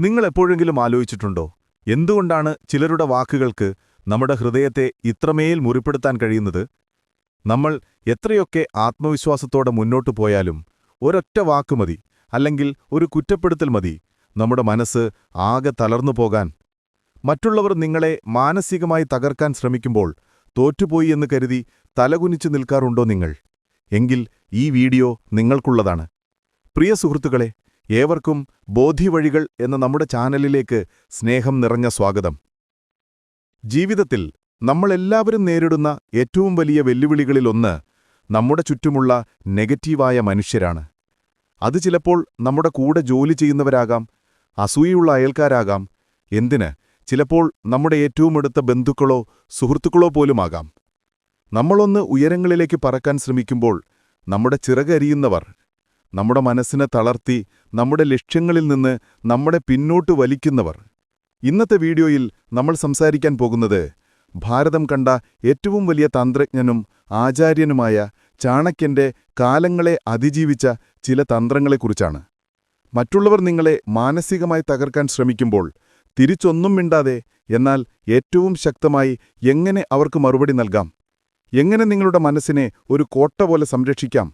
നിങ്ങൾ എപ്പോഴെങ്കിലും ആലോചിച്ചിട്ടുണ്ടോ? എന്തുകൊണ്ടാണ് ചിലരുടെ വാക്കുകൾക്ക് നമ്മുടെ ഹൃദയത്തെ ഇത്രമേൽ മുറിപ്പെടുത്താൻ കഴിയുന്നത്? നമ്മൾ എത്രയൊക്കെ ആത്മവിശ്വാസത്തോടെ മുന്നോട്ടു പോയാലും ഒരൊറ്റ വാക്ക് മതി അല്ലെങ്കിൽ ഒരു കുറ്റപ്പെടുത്തൽ മതി നമ്മുടെ മനസ്സ് ആകെ തളർന്നു പോകാൻ. മറ്റുള്ളവർ നിങ്ങളെ മാനസികമായി തകർക്കാൻ ശ്രമിക്കുമ്പോൾ തോറ്റുപോയി എന്ന് കരുതി തലകുനിച്ചു നിൽക്കാറുണ്ടോ നിങ്ങൾ? എങ്കിൽ ഈ വീഡിയോ നിങ്ങൾക്കുള്ളതാണ്. പ്രിയ സുഹൃത്തുക്കളെ ഏവർക്കും ബോധിവഴികൾ എന്ന നമ്മുടെ ചാനലിലേക്ക് സ്നേഹം നിറഞ്ഞ സ്വാഗതം. ജീവിതത്തിൽ നമ്മളെല്ലാവരും നേരിടുന്ന ഏറ്റവും വലിയ വെല്ലുവിളികളിലൊന്ന് നമ്മുടെ ചുറ്റുമുള്ള നെഗറ്റീവായ മനുഷ്യരാണ്. അത് ചിലപ്പോൾ നമ്മുടെ കൂടെ ജോലി ചെയ്യുന്നവരാകാം അസൂയുള്ള അയൽക്കാരാകാം എന്തിന്? ചിലപ്പോൾ നമ്മുടെ ഏറ്റവും അടുത്ത ബന്ധുക്കളോ സുഹൃത്തുക്കളോ പോലുമാകാം. നമ്മളൊന്ന് ഉയരങ്ങളിലേക്ക് പറക്കാൻ ശ്രമിക്കുമ്പോൾ നമ്മുടെ ചിറകരിയുന്നവർ നമ്മുടെ മനസ്സിനെ തളർത്തി നമ്മുടെ ലക്ഷ്യങ്ങളിൽ നിന്ന് നമ്മുടെ പിന്നോട്ട് വലിക്കുന്നവർ. ഇന്നത്തെ വീഡിയോയിൽ നമ്മൾ സംസാരിക്കാൻ പോകുന്നത് ഭാരതം കണ്ട ഏറ്റവും വലിയ തന്ത്രജ്ഞനും ആചാര്യനുമായ ചാണക്യന്റെ കാലങ്ങളെ അതിജീവിച്ച ചില തന്ത്രങ്ങളെക്കുറിച്ചാണ്. മറ്റുള്ളവർ നിങ്ങളെ മാനസികമായി തകർക്കാൻ ശ്രമിക്കുമ്പോൾ തിരിച്ചൊന്നും മിണ്ടാതെ എന്നാൽ ഏറ്റവും ശക്തമായി എങ്ങനെ അവർക്ക് മറുപടി നൽകാം? എങ്ങനെ നിങ്ങളുടെ മനസ്സിനെ ഒരു കോട്ട പോലെ സംരക്ഷിക്കാം?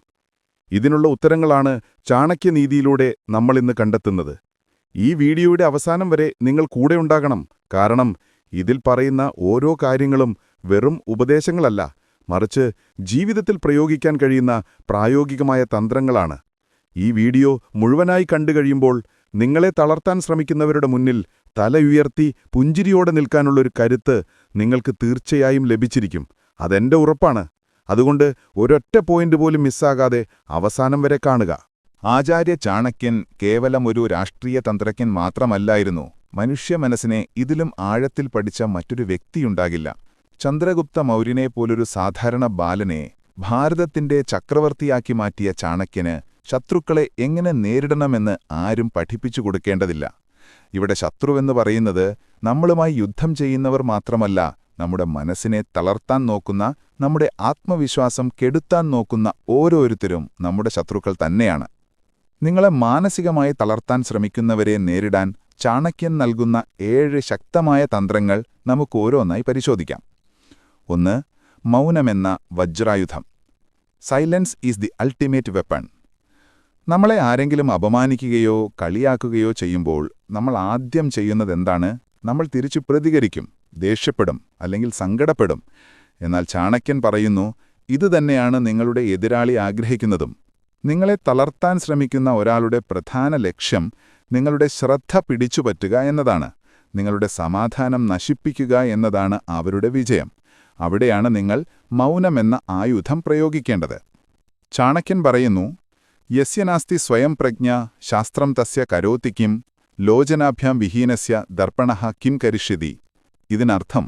ഇതിനുള്ള ഉത്തരങ്ങളാണ് ചാണക്യനീതിയിലൂടെ നമ്മളിന്ന് കണ്ടെത്തുന്നത്. ഈ വീഡിയോയുടെ അവസാനം വരെ നിങ്ങൾ കൂടെയുണ്ടാകണം കാരണം ഇതിൽ പറയുന്ന ഓരോ കാര്യങ്ങളും വെറും ഉപദേശങ്ങളല്ല മറിച്ച് ജീവിതത്തിൽ പ്രയോഗിക്കാൻ കഴിയുന്ന പ്രായോഗികമായ തന്ത്രങ്ങളാണ്. ഈ വീഡിയോ മുഴുവനായി കണ്ടു കഴിയുമ്പോൾ നിങ്ങളെ തളർത്താൻ ശ്രമിക്കുന്നവരുടെ മുന്നിൽ തല ഉയർത്തി പുഞ്ചിരിയോടെ നിൽക്കാനുള്ളൊരു കരുത്ത് നിങ്ങൾക്ക് തീർച്ചയായും ലഭിച്ചിരിക്കും. അതെന്റെ ഉറപ്പാണ്. അതുകൊണ്ട് ഒരൊറ്റ പോയിന്റ് പോലും മിസ്സാകാതെ അവസാനം വരെ കാണുക. ആചാര്യ ചാണക്യൻ കേവലം ഒരു രാഷ്ട്രീയ തന്ത്രജ്ഞൻ മാത്രമല്ലായിരുന്നു. മനുഷ്യ മനസ്സിനെ ഇതിലും ആഴത്തിൽ പഠിച്ച മറ്റൊരു വ്യക്തിയുണ്ടാകില്ല. ചന്ദ്രഗുപ്ത മൗര്യനെ പോലൊരു സാധാരണ ബാലനെ ഭാരതത്തിന്റെ ചക്രവർത്തിയാക്കി മാറ്റിയ ചാണക്യന് ശത്രുക്കളെ എങ്ങനെ നേരിടണമെന്ന് ആരും പഠിപ്പിച്ചു കൊടുക്കേണ്ടതില്ല. ഇവിടെ ശത്രുവെന്ന് പറയുന്നത് നമ്മളുമായി യുദ്ധം ചെയ്യുന്നവർ മാത്രമല്ല നമ്മുടെ മനസ്സിനെ തളർത്താൻ നോക്കുന്ന നമ്മുടെ ആത്മവിശ്വാസം കെടുത്താൻ നോക്കുന്ന ഓരോരുത്തരും നമ്മുടെ ശത്രുക്കൾ തന്നെയാണ്. നിങ്ങളെ മാനസികമായി തളർത്താൻ ശ്രമിക്കുന്നവരെ നേരിടാൻ ചാണക്യൻ നൽകുന്ന ഏഴ് ശക്തമായ തന്ത്രങ്ങൾ നമുക്ക് ഓരോന്നായി പരിശോധിക്കാം. ഒന്ന് മൗനമെന്ന വജ്രായുധം. Silence is the ultimate weapon. നമ്മളെ ആരെങ്കിലും അപമാനിക്കുകയോ കളിയാക്കുകയോ ചെയ്യുമ്പോൾ നമ്മൾ ആദ്യം ചെയ്യുന്നതെന്താണ്? നമ്മൾ തിരിച്ചു പ്രതികരിക്കും. ദേഷ്യപ്പെടും അല്ലെങ്കിൽ സങ്കടപ്പെടും. എന്നാൽ ചാണക്യൻ പറയുന്നു ഇതുതന്നെയാണ് നിങ്ങളുടെ എതിരാളി ആഗ്രഹിക്കുന്നതും. നിങ്ങളെ തളർത്താൻ ശ്രമിക്കുന്ന ഒരാളുടെ പ്രധാന ലക്ഷ്യം നിങ്ങളുടെ ശ്രദ്ധ പിടിച്ചുപറ്റുക എന്നതാണ്. നിങ്ങളുടെ സമാധാനം നശിപ്പിക്കുക എന്നതാണ് അവരുടെ വിജയം. അവിടെയാണ് നിങ്ങൾ മൗനമെന്ന ആയുധം പ്രയോഗിക്കേണ്ടത്. ചാണക്യൻ പറയുന്നു യസ്യനാസ്തി സ്വയം പ്രജ്ഞ ശാസ്ത്രം തസ്യ കരോതി ലോചനാഭ്യാം വിഹീനസ്യ ദർപ്പണ കിം കരിഷ്യതി. ഇതിനർത്ഥം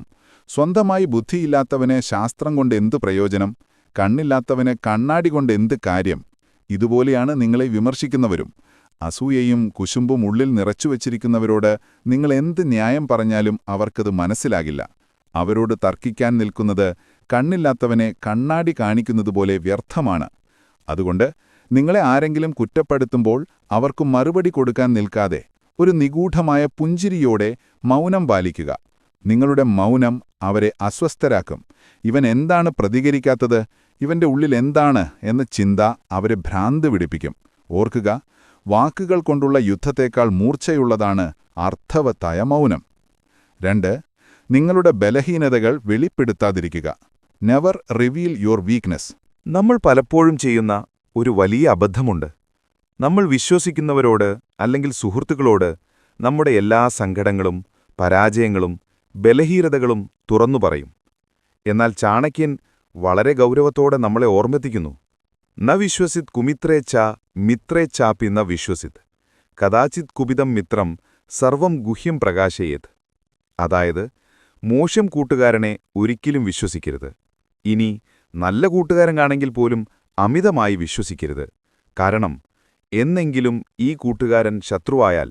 സ്വന്തമായി ബുദ്ധിയില്ലാത്തവനെ ശാസ്ത്രം കൊണ്ട് എന്തു പ്രയോജനം കണ്ണില്ലാത്തവനെ കണ്ണാടി കൊണ്ട് എന്ത് കാര്യം ഇതുപോലെയാണ് നിങ്ങളെ വിമർശിക്കുന്നവരും. അസൂയയും കുശുമ്പും ഉള്ളിൽ നിറച്ചുവച്ചിരിക്കുന്നവരോട് നിങ്ങൾ എന്ത് ന്യായം പറഞ്ഞാലും അവർക്കത് മനസ്സിലാകില്ല. അവരോട് തർക്കിക്കാൻ നിൽക്കുന്നത് കണ്ണില്ലാത്തവനെ കണ്ണാടി കാണിക്കുന്നതുപോലെ വ്യർത്ഥമാണ്. അതുകൊണ്ട് നിങ്ങളെ ആരെങ്കിലും കുറ്റപ്പെടുത്തുമ്പോൾ അവർക്ക് മറുപടി കൊടുക്കാൻ നിൽക്കാതെ ഒരു നിഗൂഢമായ പുഞ്ചിരിയോടെ മൗനം പാലിക്കുക. നിങ്ങളുടെ മൗനം അവരെ അസ്വസ്ഥരാക്കും. ഇവൻ എന്താണ് പ്രതികരിക്കാത്തത്? ഇവന്റെ ഉള്ളിൽ എന്താണ് എന്ന ചിന്ത അവരെ ഭ്രാന്ത് പിടിപ്പിക്കും. ഓർക്കുക വാക്കുകൾ കൊണ്ടുള്ള യുദ്ധത്തേക്കാൾ മൂർച്ചയുള്ളതാണ് അർത്ഥവത്തായ മൗനം. രണ്ട് നിങ്ങളുടെ ബലഹീനതകൾ വെളിപ്പെടുത്താതിരിക്കുക. നെവർ റിവീൽ യുവർ വീക്ക്നെസ് നമ്മൾ പലപ്പോഴും ചെയ്യുന്ന ഒരു വലിയ അബദ്ധമുണ്ട്. നമ്മൾ വിശ്വസിക്കുന്നവരോട് അല്ലെങ്കിൽ സുഹൃത്തുക്കളോട് നമ്മുടെ എല്ലാ സങ്കടങ്ങളും പരാജയങ്ങളും ബലഹീനതകളും തുറന്നു പറയും. എന്നാൽ ചാണക്യൻ വളരെ ഗൗരവത്തോടെ നമ്മളെ ഓർമ്മിപ്പിക്കുന്നു. ന വിശ്വസിത് കുമിത്രേ ച ന വിശ്വസിത്. കഥാചിത് കുപിതം മിത്രം സർവം ഗുഹ്യം പ്രകാശയേത്. അതായത് മോശം കൂട്ടുകാരനെ ഒരിക്കലും വിശ്വസിക്കരുത്. ഇനി നല്ല കൂട്ടുകാരൻ കാണെങ്കിൽ പോലും അമിതമായി വിശ്വസിക്കരുത്. കാരണം എന്നെങ്കിലും ഈ കൂട്ടുകാരൻ ശത്രുവായാൽ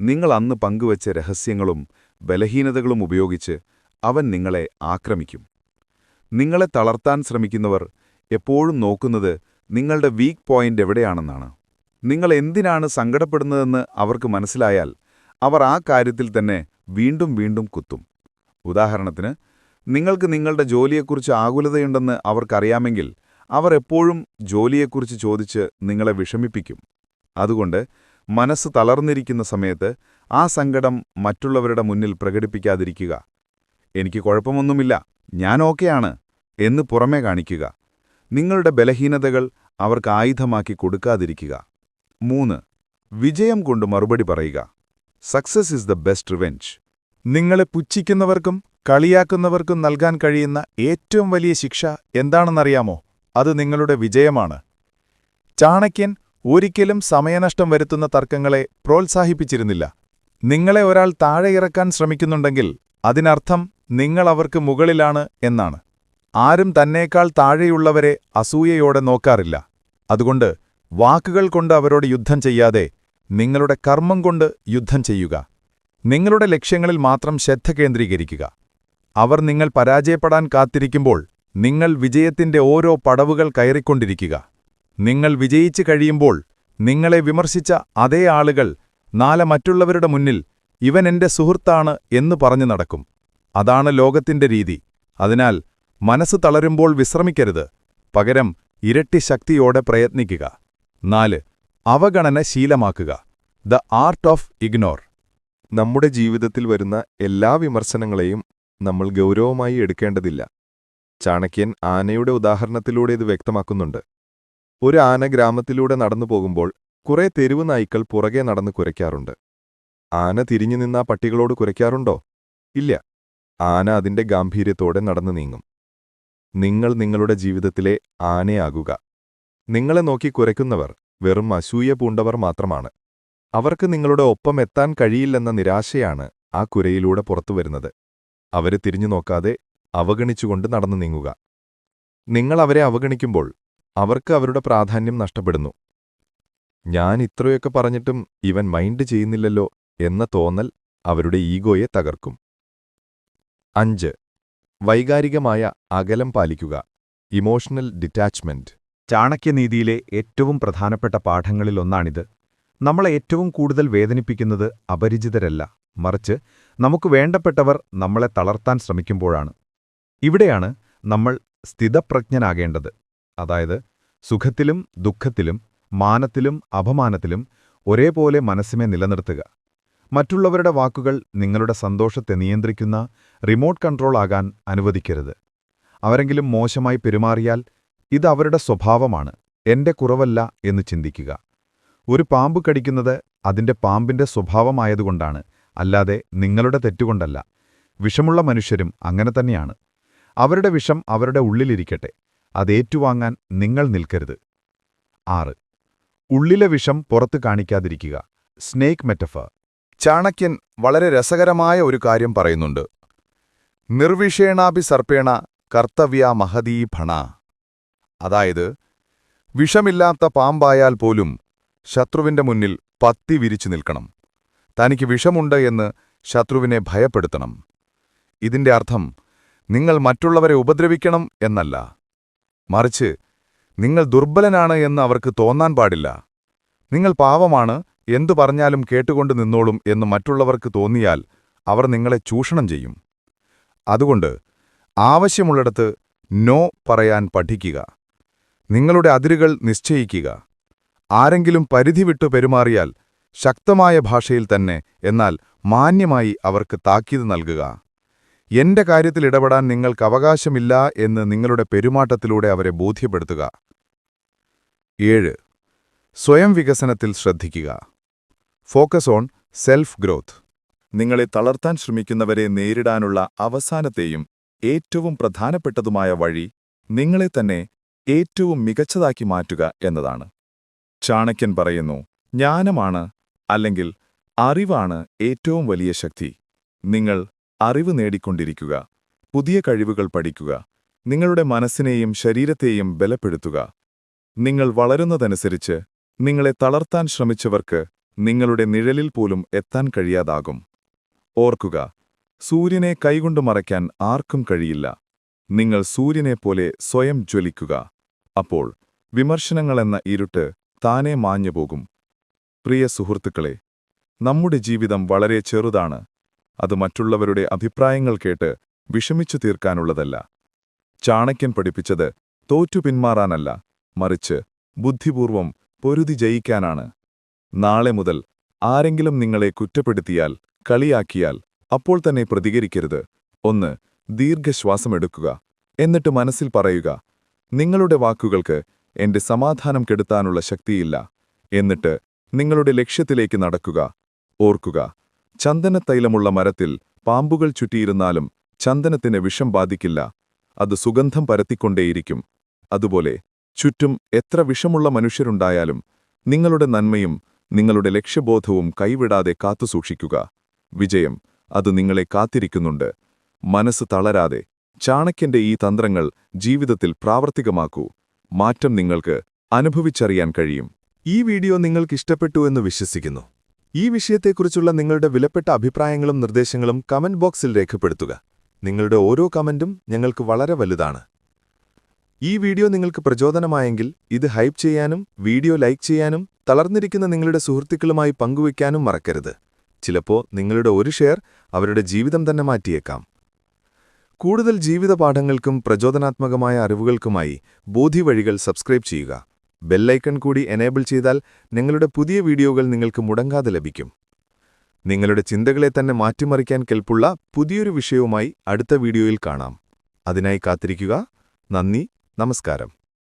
നിങ്ങൾ അന്ന് പങ്കുവച്ച രഹസ്യങ്ങളും ബലഹീനതകളും ഉപയോഗിച്ച് അവൻ നിങ്ങളെ ആക്രമിക്കും. നിങ്ങളെ തളർത്താൻ ശ്രമിക്കുന്നവർ എപ്പോഴും നോക്കുന്നത് നിങ്ങളുടെ വീക്ക് പോയിന്റ് എവിടെയാണെന്നാണ്. നിങ്ങൾ എന്തിനാണ് സങ്കടപ്പെടുന്നതെന്ന് അവർക്ക് മനസ്സിലായാൽ അവർ ആ കാര്യത്തിൽ തന്നെ വീണ്ടും വീണ്ടും കുത്തും. ഉദാഹരണത്തിന് നിങ്ങൾക്ക് നിങ്ങളുടെ ജോലിയെക്കുറിച്ച് ആകുലതയുണ്ടെന്ന് അവർക്കറിയാമെങ്കിൽ അവർ എപ്പോഴും ജോലിയെക്കുറിച്ച് ചോദിച്ച് നിങ്ങളെ വിഷമിപ്പിക്കും. അതുകൊണ്ട് മനസ്സ് തളർന്നിരിക്കുന്ന സമയത്ത് ആ സങ്കടം മറ്റുള്ളവരുടെ മുന്നിൽ പ്രകടിപ്പിക്കാതിരിക്കുക. എനിക്ക് കുഴപ്പമൊന്നുമില്ല. ഞാൻ ഓക്കെയാണ് എന്ന് പുറമേ കാണിക്കുക. നിങ്ങളുടെ ബലഹീനതകൾ അവർക്ക് ആയുധമാക്കി കൊടുക്കാതിരിക്കുക. മൂന്ന് വിജയം കൊണ്ട് മറുപടി പറയുക. Success is the best revenge. നിങ്ങളെ പുച്ഛിക്കുന്നവർക്കും കളിയാക്കുന്നവർക്കും നൽകാൻ കഴിയുന്ന ഏറ്റവും വലിയ ശിക്ഷ എന്താണെന്നറിയാമോ? അത് നിങ്ങളുടെ വിജയമാണ്. ചാണക്യൻ ഒരിക്കലും സമയനഷ്ടം വരുത്തുന്ന തർക്കങ്ങളെ പ്രോത്സാഹിപ്പിച്ചിരുന്നില്ല. നിങ്ങളെ ഒരാൾ താഴെ ഇറക്കാൻ ശ്രമിക്കുന്നുണ്ടെങ്കിൽ അതിനർത്ഥം നിങ്ങൾ അവർക്ക് മുകളിലാണ് എന്നാണ്. ആരും തന്നേക്കാൾ താഴെയുള്ളവരെ അസൂയയോടെ നോക്കാറില്ല. അതുകൊണ്ട് വാക്കുകൾ കൊണ്ട് അവരോട് യുദ്ധം ചെയ്യാതെ നിങ്ങളുടെ കർമ്മം കൊണ്ട് യുദ്ധം ചെയ്യുക. നിങ്ങളുടെ ലക്ഷ്യങ്ങളിൽ മാത്രം ശ്രദ്ധ കേന്ദ്രീകരിക്കുക. അവർ നിങ്ങൾ പരാജയപ്പെടാൻ കാത്തിരിക്കുമ്പോൾ നിങ്ങൾ വിജയത്തിന്റെ ഓരോ പടവുകൾ കയറിക്കൊണ്ടിരിക്കുക. നിങ്ങൾ വിജയിച്ചു കഴിയുമ്പോൾ നിങ്ങളെ വിമർശിച്ച അതേ ആളുകൾ നാളെ മറ്റുള്ളവരുടെ മുന്നിൽ ഇവൻ എന്റെ സുഹൃത്താണ് എന്ന് പറഞ്ഞു നടക്കും. അതാണ് ലോകത്തിന്റെ രീതി. അതിനാൽ മനസ്സ് തളരുമ്പോൾ വിശ്രമിക്കരുത്. പകരം ഇരട്ടി ശക്തിയോടെ പ്രയത്നിക്കുക. നാല് അവഗണന ശീലമാക്കുക. The art of ignore. നമ്മുടെ ജീവിതത്തിൽ വരുന്ന എല്ലാ വിമർശനങ്ങളെയും നമ്മൾ ഗൗരവമായി എടുക്കേണ്ടതില്ല. ചാണക്യൻ ആനയുടെ ഉദാഹരണത്തിലൂടെ ഇത് വ്യക്തമാക്കുന്നുണ്ട്. ഒരു ആന ഗ്രാമത്തിലൂടെ നടന്നു പോകുമ്പോൾ കുറെ തെരുവ് നായ്ക്കൾ പുറകെ നടന്ന് കുരയ്ക്കാറുണ്ട്. ആന തിരിഞ്ഞു നിന്ന പട്ടികളോട് കുരയ്ക്കാറുണ്ടോ? ഇല്ല. ആന അതിന്റെ ഗാംഭീര്യത്തോടെ നടന്നു നീങ്ങും. നിങ്ങൾ നിങ്ങളുടെ ജീവിതത്തിലെ ആനയാകുക. നിങ്ങളെ നോക്കി കുരയ്ക്കുന്നവർ വെറും അസൂയ പൂണ്ടവർ മാത്രമാണ്. അവർക്ക് നിങ്ങളുടെ ഒപ്പം എത്താൻ കഴിയില്ലെന്ന നിരാശയാണ് ആ കുരയിലൂടെ പുറത്തുവരുന്നത് അവരെ തിരിഞ്ഞു നോക്കാതെ അവഗണിച്ചുകൊണ്ട് നടന്നു നീങ്ങുക. നിങ്ങൾ അവരെ അവഗണിക്കുമ്പോൾ അവർക്ക് അവരുടെ പ്രാധാന്യം നഷ്ടപ്പെടുന്നു. ഞാൻ ഇത്രയൊക്കെ പറഞ്ഞിട്ടും ഇവൻ മൈൻഡ് ചെയ്യുന്നില്ലല്ലോ എന്ന തോന്നൽ അവരുടെ ഈഗോയെ തകർക്കും. അഞ്ച്. വൈകാരികമായ അകലം പാലിക്കുക. ഇമോഷണൽ ഡിറ്റാച്ച്മെന്റ് ചാണക്യനീതിയിലെ ഏറ്റവും പ്രധാനപ്പെട്ട പാഠങ്ങളിലൊന്നാണിത് നമ്മളെ ഏറ്റവും കൂടുതൽ വേദനിപ്പിക്കുന്നത് അപരിചിതരല്ല. മറിച്ച് നമുക്ക് വേണ്ടപ്പെട്ടവർ നമ്മളെ തളർത്താൻ ശ്രമിക്കുമ്പോഴാണ്. ഇവിടെയാണ് നമ്മൾ സ്ഥിതപ്രജ്ഞനാകേണ്ടത്. അതായത് സുഖത്തിലും ദുഃഖത്തിലും മാനത്തിലും അപമാനത്തിലും ഒരേപോലെ മനസ്സിനെ നിലനിർത്തുക. മറ്റുള്ളവരുടെ വാക്കുകൾ നിങ്ങളുടെ സന്തോഷത്തെ നിയന്ത്രിക്കുന്ന റിമോട്ട് കൺട്രോൾ ആകാൻ അനുവദിക്കരുത്. അവരെങ്കിലും മോശമായി പെരുമാറിയാൽ ഇത് അവരുടെ സ്വഭാവമാണ് എന്റെ കുറവല്ല എന്ന് ചിന്തിക്കുക. ഒരു പാമ്പ് കടിക്കുന്നത് അതിന്റെ പാമ്പിന്റെ സ്വഭാവമായതുകൊണ്ടാണ് അല്ലാതെ നിങ്ങളുടെ തെറ്റുകൊണ്ടല്ല. വിഷമുള്ള മനുഷ്യരും അങ്ങനെ തന്നെയാണ്. അവരുടെ വിഷം അവരുടെ ഉള്ളിലിരിക്കട്ടെ അതേറ്റുവാങ്ങാൻ നിങ്ങൾ നിൽക്കരുത്. ആറ്. ഉള്ളിലെ വിഷം പുറത്ത് കാണിക്കാതിരിക്കുക. Snake metaphor. ചാണക്യൻ വളരെ രസകരമായ ഒരു കാര്യം പറയുന്നുണ്ട്. നിർവിഷേണാഭി സർപ്പേണ കർത്തവ്യ മഹതീ ഭണ. അതായത് വിഷമില്ലാത്ത പാമ്പായാൽ പോലും ശത്രുവിന്റെ മുന്നിൽ പത്തി വിരിച്ചു നിൽക്കണം. തനിക്ക് വിഷമുണ്ട് എന്ന് ശത്രുവിനെ ഭയപ്പെടുത്തണം. ഇതിന്റെ അർത്ഥം നിങ്ങൾ മറ്റുള്ളവരെ ഉപദ്രവിക്കണം എന്നല്ല. മറിച്ച് നിങ്ങൾ ദുർബലനാണ് എന്ന് അവർക്ക് തോന്നാൻ പാടില്ല. നിങ്ങൾ പാവമാണ് എന്തു പറഞ്ഞാലും കേട്ടുകൊണ്ട് നിന്നോളും എന്ന് മറ്റുള്ളവർക്ക് തോന്നിയാൽ അവർ നിങ്ങളെ ചൂഷണം ചെയ്യും. അതുകൊണ്ട് ആവശ്യമുള്ളിടത്ത് നോ പറയാൻ പഠിക്കുക. നിങ്ങളുടെ അതിരുകൾ നിശ്ചയിക്കുക. ആരെങ്കിലും പരിധി വിട്ടു പെരുമാറിയാൽ ശക്തമായ ഭാഷയിൽ തന്നെ എന്നാൽ മാന്യമായി അവർക്ക് താക്കീത് നൽകുക. എന്റെ കാര്യത്തിൽ ഇടപെടാൻ നിങ്ങൾക്ക് അവകാശമില്ല എന്ന് നിങ്ങളുടെ പെരുമാറ്റത്തിലൂടെ അവരെ ബോധ്യപ്പെടുത്തുക. ഏഴ്. സ്വയം വികസനത്തിൽ ശ്രദ്ധിക്കുക. ഫോക്കസ് ഓൺ സെൽഫ് ഗ്രോത്ത് നിങ്ങളെ തളർത്താൻ ശ്രമിക്കുന്നവരെ നേരിടാനുള്ള അവസാനത്തെയും ഏറ്റവും പ്രധാനപ്പെട്ടതുമായ വഴി നിങ്ങളെ തന്നെ ഏറ്റവും മികച്ചതാക്കി മാറ്റുക എന്നതാണ്. ചാണക്യൻ പറയുന്നു ജ്ഞാനമാണ് അല്ലെങ്കിൽ അറിവാണ് ഏറ്റവും വലിയ ശക്തി. നിങ്ങൾ അറിവ് നേടിക്കൊണ്ടിരിക്കുക. പുതിയ കഴിവുകൾ പഠിക്കുക. നിങ്ങളുടെ മനസ്സിനെയും ശരീരത്തെയും ബലപ്പെടുത്തുക. നിങ്ങൾ വളരുന്നതനുസരിച്ച് നിങ്ങളെ തളർത്താൻ ശ്രമിച്ചവർക്ക് നിങ്ങളുടെ നിഴലിൽ പോലും എത്താൻ കഴിയാതാകും. ഓർക്കുക സൂര്യനെ കൈകൊണ്ടു മറയ്ക്കാൻ ആർക്കും കഴിയില്ല. നിങ്ങൾ സൂര്യനെ പോലെ സ്വയം ജ്വലിക്കുക. അപ്പോൾ വിമർശനങ്ങളെന്ന ഇരുട്ട് താനെ മാഞ്ഞുപോകും. പ്രിയ സുഹൃത്തുക്കളെ നമ്മുടെ ജീവിതം വളരെ ചെറുതാണ്. അത് മറ്റുള്ളവരുടെ അഭിപ്രായങ്ങൾ കേട്ട് വിഷമിച്ചു തീർക്കാനുള്ളതല്ല. ചാണക്യൻ പഠിപ്പിച്ചത് തോറ്റു പിന്മാറാനല്ല മറിച്ച് ബുദ്ധിപൂർവം പൊരുതി ജയിക്കാനാണ്. നാളെ മുതൽ ആരെങ്കിലും നിങ്ങളെ കുറ്റപ്പെടുത്തിയാൽ കളിയാക്കിയാൽ അപ്പോൾ തന്നെ പ്രതികരിക്കരുത്. ഒന്ന് ദീർഘശ്വാസമെടുക്കുക. എന്നിട്ട് മനസ്സിൽ പറയുക നിങ്ങളുടെ വാക്കുകൾക്ക് എന്റെ സമാധാനം കെടുത്താനുള്ള ശക്തിയില്ല. എന്നിട്ട് നിങ്ങളുടെ ലക്ഷ്യത്തിലേക്ക് നടക്കുക ഓർക്കുക ചന്ദനത്തൈലമുള്ള മരത്തിൽ പാമ്പുകൾ ചുറ്റിയിരുന്നാലും ചന്ദനത്തിന് വിഷം ബാധിക്കില്ല. അത് സുഗന്ധം പരത്തിക്കൊണ്ടേയിരിക്കും. അതുപോലെ ചുറ്റും എത്ര വിഷമുള്ള മനുഷ്യരുണ്ടായാലും നിങ്ങളുടെ നന്മയും നിങ്ങളുടെ ലക്ഷ്യബോധവും കൈവിടാതെ കാത്തുസൂക്ഷിക്കുക വിജയം അത് നിങ്ങളെ കാത്തിരിക്കുന്നുണ്ട്. മനസ്സ് തളരാതെ ചാണക്യന്റെ ഈ തന്ത്രങ്ങൾ ജീവിതത്തിൽ പ്രാവർത്തികമാക്കൂ. മാറ്റം നിങ്ങൾക്ക് അനുഭവിച്ചറിയാൻ കഴിയും. ഈ വീഡിയോ നിങ്ങൾക്ക് ഇഷ്ടപ്പെട്ടു എന്ന് വിശ്വസിക്കുന്നു. ഈ വിഷയത്തെക്കുറിച്ചുള്ള നിങ്ങളുടെ വിലപ്പെട്ട അഭിപ്രായങ്ങളും നിർദ്ദേശങ്ങളും കമന്റ് ബോക്സിൽ രേഖപ്പെടുത്തുക. നിങ്ങളുടെ ഓരോ കമന്റും ഞങ്ങൾക്ക് വളരെ വലുതാണ്. ഈ വീഡിയോ നിങ്ങൾക്ക് പ്രചോദനമായെങ്കിൽ ഇത് ഹൈപ്പ് ചെയ്യാനും വീഡിയോ ലൈക്ക് ചെയ്യാനും തളർന്നിരിക്കുന്ന നിങ്ങളുടെ സുഹൃത്തുക്കളുമായി പങ്കുവയ്ക്കാനും മറക്കരുത്. ചിലപ്പോൾ നിങ്ങളുടെ ഒരു ഷെയർ അവരുടെ ജീവിതം തന്നെ മാറ്റിയേക്കാം. കൂടുതൽ ജീവിത പാഠങ്ങൾക്കും പ്രചോദനാത്മകമായ അറിവുകൾക്കുമായി ബോധിവഴികൾ സബ്സ്ക്രൈബ് ചെയ്യുക. ബെല്ലൈക്കൺ കൂടി എനേബിൾ ചെയ്താൽ നിങ്ങളുടെ പുതിയ വീഡിയോകൾ നിങ്ങൾക്ക് മുടങ്ങാതെ ലഭിക്കും. നിങ്ങളുടെ ചിന്തകളെ തന്നെ മാറ്റിമറിക്കാൻ കെൽപ്പുള്ള പുതിയൊരു വിഷയവുമായി അടുത്ത വീഡിയോയിൽ കാണാം. അതിനായി കാത്തിരിക്കുക. നന്ദി. നമസ്കാരം.